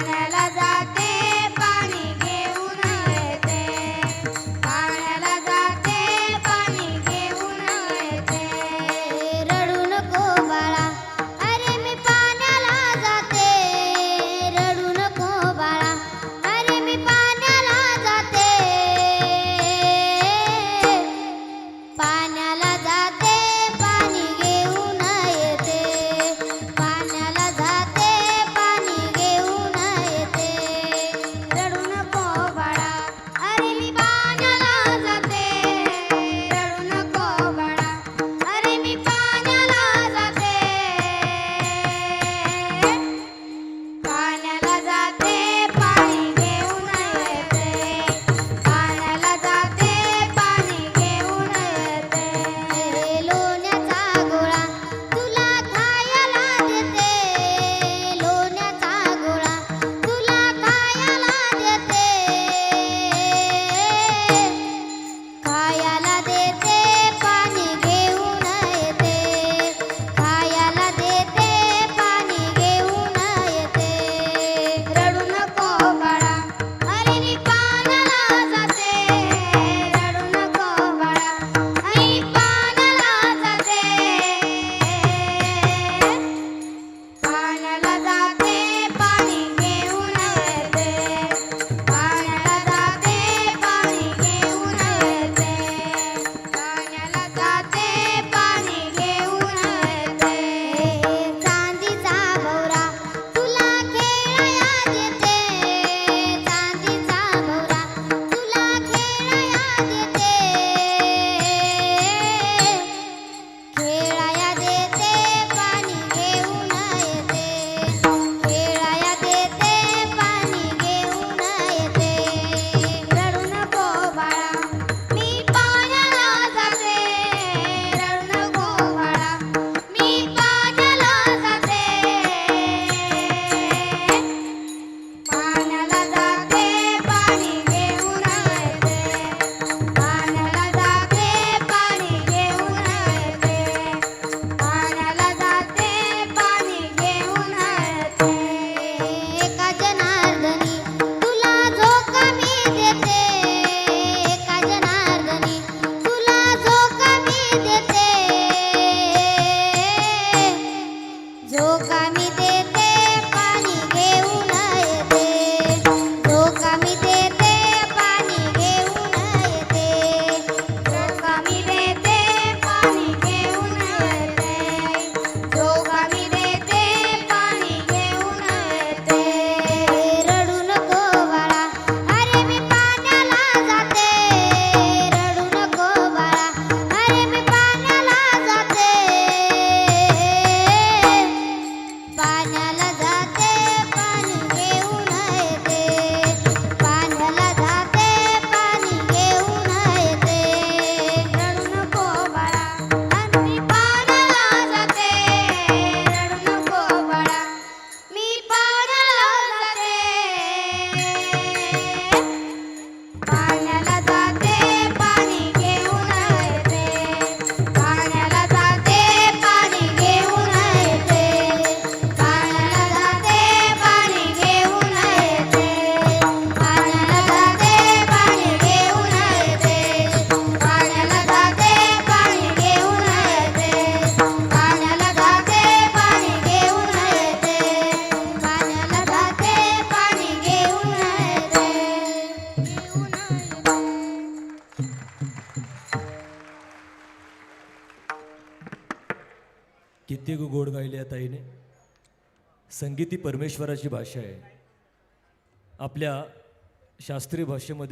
மணலதா कित्येक गोड गायले आता संगीत ही परमेश्वराची भाषा आहे. आपल्या शास्त्रीय भाषेमध्ये